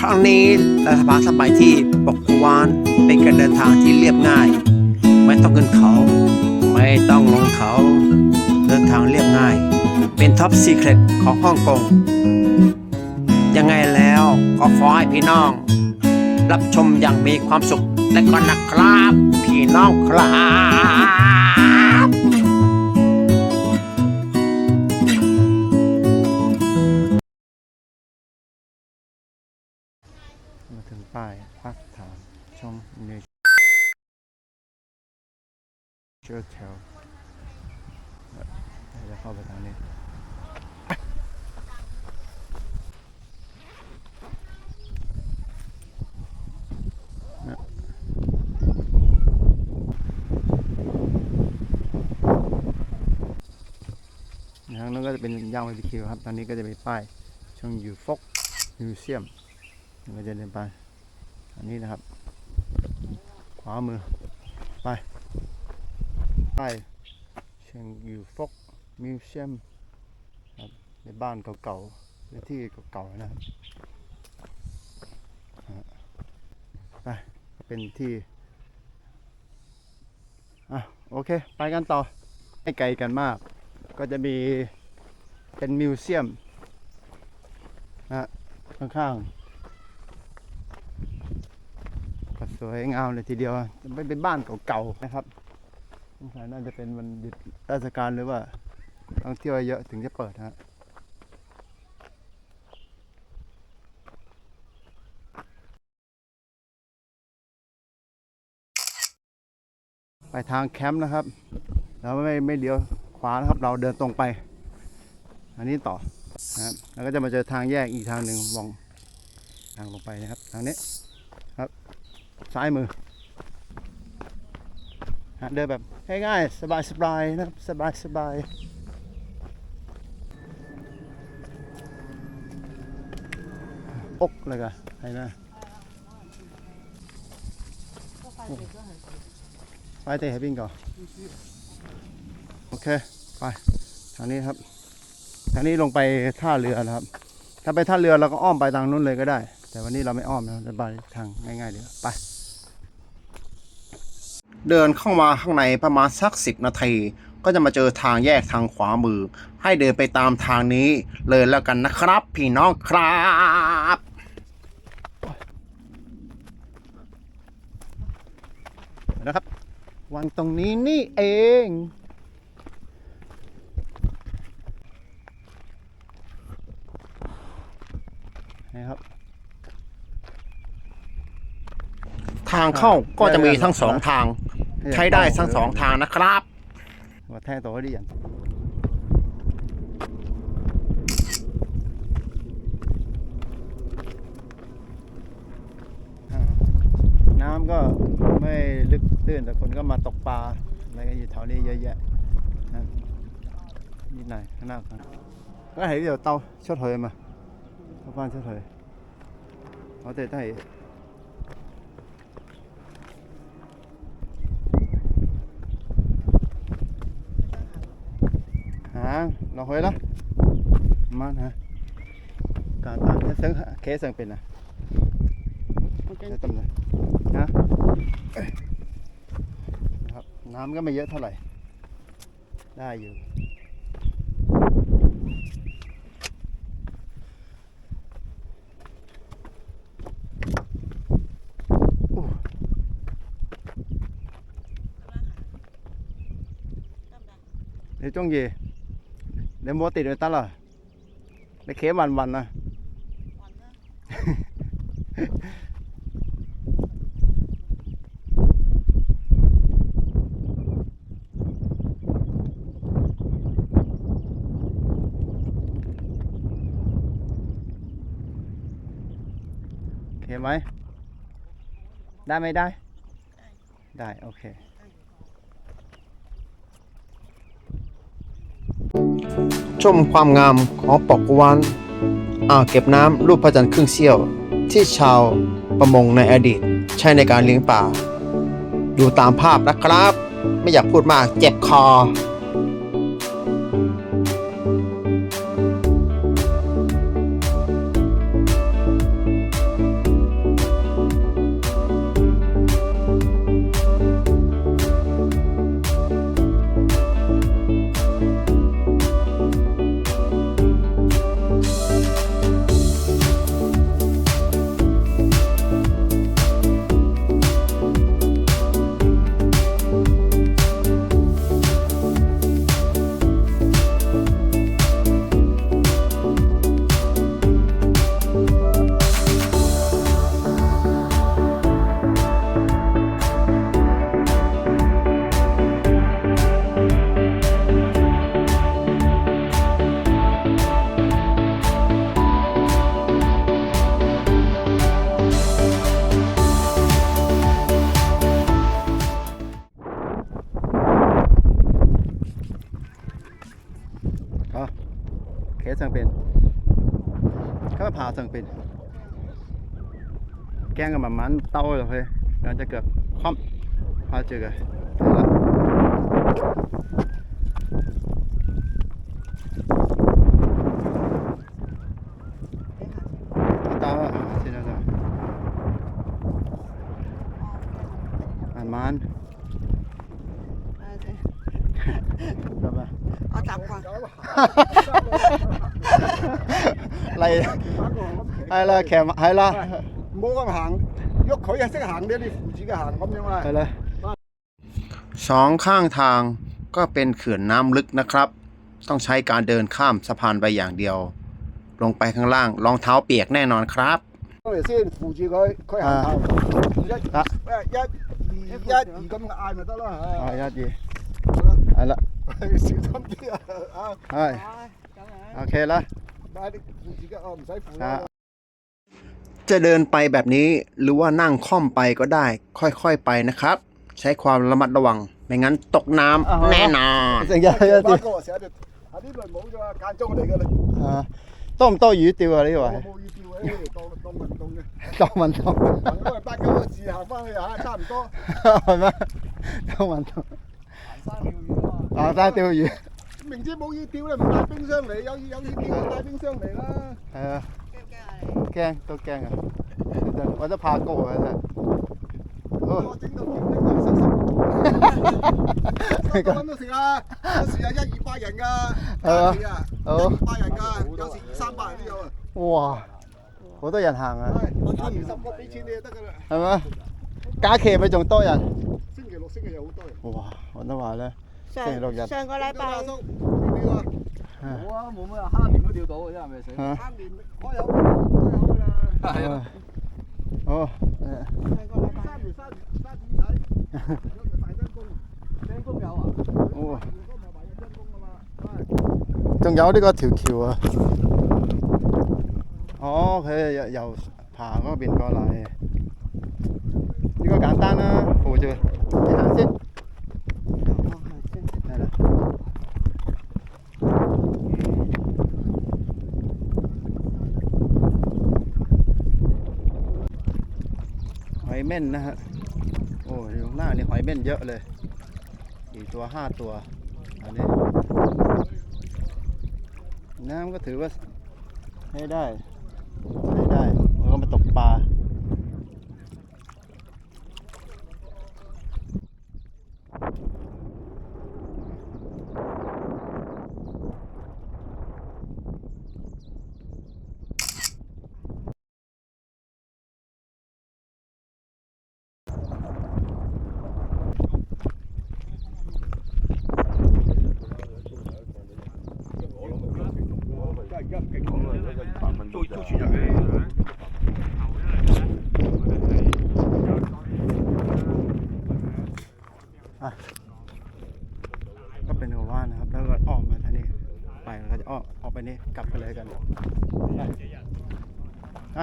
ครั้งนี้รัฐบาลสมัยที่ปกวานเป็นการเดินทางที่เรียบง่าย ไม่ต้องขึ้นเขา ไม่ต้องลงเขา เดินทางเรียบง่าย เป็นท็อปซีเครตของฮ่องกงยังไงแล้วก็ขอให้พี่น้อง รับชมอย่างมีความสุขและก็นะครับ พี่น้องครับ ป้ายพักถามช่องเนเจอร์แถวจะเข้าไปทางนี้ทางนั้นก็จะเป็นย่างบาร์บีคิวครับ ตอนนี้ก็จะมีป้ายช่องยูฟกมิวเซียมก็จะเดินไป อันนี้นะครับ ขวามือ ไป ไป้ายช่องยูฟกมิวเซียมในบ้านเก่าๆหรือที่เก่าๆนะครับไปเป็นที่อะโอเค ไปกันต่อไม่ไกลกันมาก ก็จะมีเป็นมิวเซียมนะข้างๆก็ สวยงามเลยทีเดียวไม่เป็นบ้านเก่าๆนะครับสงสัยน่าจะเป็นวันหยุดราชการหรือว่าท่องเที่ยวเยอะถึงจะเปิดฮะไปทางแคมป์นะครับ เราไม่ไม่เลี้ยวขวานะครับ เราเดินตรงไป อันนี้ต่อนะครับแล้วก็จะมาเจอทางแยกอีกทางหนึ่งมองทางลงไปนะครับ ทางนี้ครับ ซ้ายมือเดินแบบง่ายๆสบายๆนะครับสบายๆอกเลยกันใช่นะไปเตะให้ปิ้งก่อนโอเค ไป ทางนี้ครับ ทางนี้ลงไปท่าเรือนะครับ ถ้าไปท่าเรือเราก็อ้อมไปทางนู้นเลยก็ได้ แต่วันนี้เราไม่อ้อมนะเราไปทางง่ายๆเดียวไป เดินเข้ามาข้างในประมาณสักสิบนาที ก็จะมาเจอทางแยกทางขวามือ ให้เดินไปตามทางนี้เลยแล้วกันนะครับ พี่น้องครับนะครับวางตรงนี้นี่เองนะครับ ทางเข้าก็จะมีทั้งสองทาง ใช้ได้ทั้งสองทางนะครับว่าแท้ตัวดีอย่างอ่าน้ำก็ไม่ลึกตื้นแต่คนก็มาตกปลาอะไรกันอยู่แถวนี้เยอะแยะนะนิดหน่อยข้างหน้าครับก็เห็นเดี๋ยวเตาชดเถยมาเข้าบ้านชดเถยเอาแต่ได้ หาเราเฮ้ยละมาฮะการตามเนี่ยเสียงเคสเสียงเป็นนะใช้ตำเลยนะนะครับน้ำก็ไม่เยอะเท่าไหร่ ได้อยู่ để trong gì để mua tiền người ta là để khế bàn bàn à khế mấy? Đây mấy đây đây ok. ชมความงามของปอกวานอ่างเก็บน้ำรูปพระจันทร์ครึ่งเสี้ยว ที่ชาวประมงในอดีต ใช้ในการเลี้ยงปลาดูตามภาพนะครับ ไม่อยากพูดมากเจ็บคอ สังเป็นข้าวผ่าสังเป็น แกงกับมันมันเต้าเลยเพื่อนจะเกือบคว่ำพาเจอกันมันเอาจับก่อน lại hay là khèm hay là mua con hàng dốc khỏi cái hàng đấy đi phụ chỉ cái hàng không สองข้างทางก็เป็นเขื่อนน้ำลึกนะครับ ต้องใช้การเดินข้ามสะพานไปอย่างเดียว ลงไปข้างล่างรองเท้าเปียกแน่นอนครับโอเคละ 佢行后，一得诶一二一二咁嗌咪得啦。啊，一二，好啦，系啦，小心啲啊！啊，系，OK 啦，快啲扶住佢，哦唔使扶啊啦。 จะเดินไปแบบนี้หรือว่านั่งค่อมไปก็ได้ ค่อยๆไปนะครับ ใช้ความระมัดระวัง ไม่งั้นตกน้ำแน่นอน 成日一把啲，个成日就啊呢轮冇咗啊，间中嚟㗎啦。啊，多唔多鱼钓啊？呢我位冇要吊嘅，当当运动嘅。当运动，行嗰个八九个字行翻去啊，差唔多。 明知冇嘢釣你，唔帶冰箱嚟，有有嘢釣就帶冰箱嚟啦。係啊，驚都驚啊，真係或者怕高啊真係。我整到條冰又濕濕。十個蚊都食啊！有時有一二百人㗎，假期啊，一好二百人㗎，有時二三百人都有啊。哇，好多人行啊，我打二十個俾錢你就得㗎啦。係咪？假期咪仲多人？星期六、星期日好多人。哇，我都話咧，上星期六日上個禮拜叔，你呢冇啊，冇咩啊，蝦年都釣到嘅，因為咪死。啊個三年開有㗎啦，開有㗎啦。係啊，哦，誒上個禮拜三年、三年、三年仔，有條大燈公，釘公有啊，哦。仲有呢個條橋啊！哦，佢又由爬嗰邊過嚟，呢個簡單啦，扶住你行先， อยเม่นนะฮะ โอ้ยข้างหน้านี่หอยเม่นเยอะเลยสี่ตัวห้าตัวอันนี้ น้ำก็ถือว่าให้ได้ใช้ได้มันก็มาตกปลาก็เป็นหัวว่านนะครับ แล้วก็ออกมาทางนี้ ไปแล้วก็จะ ออกออกไปนี่กลับไปเลยกันไป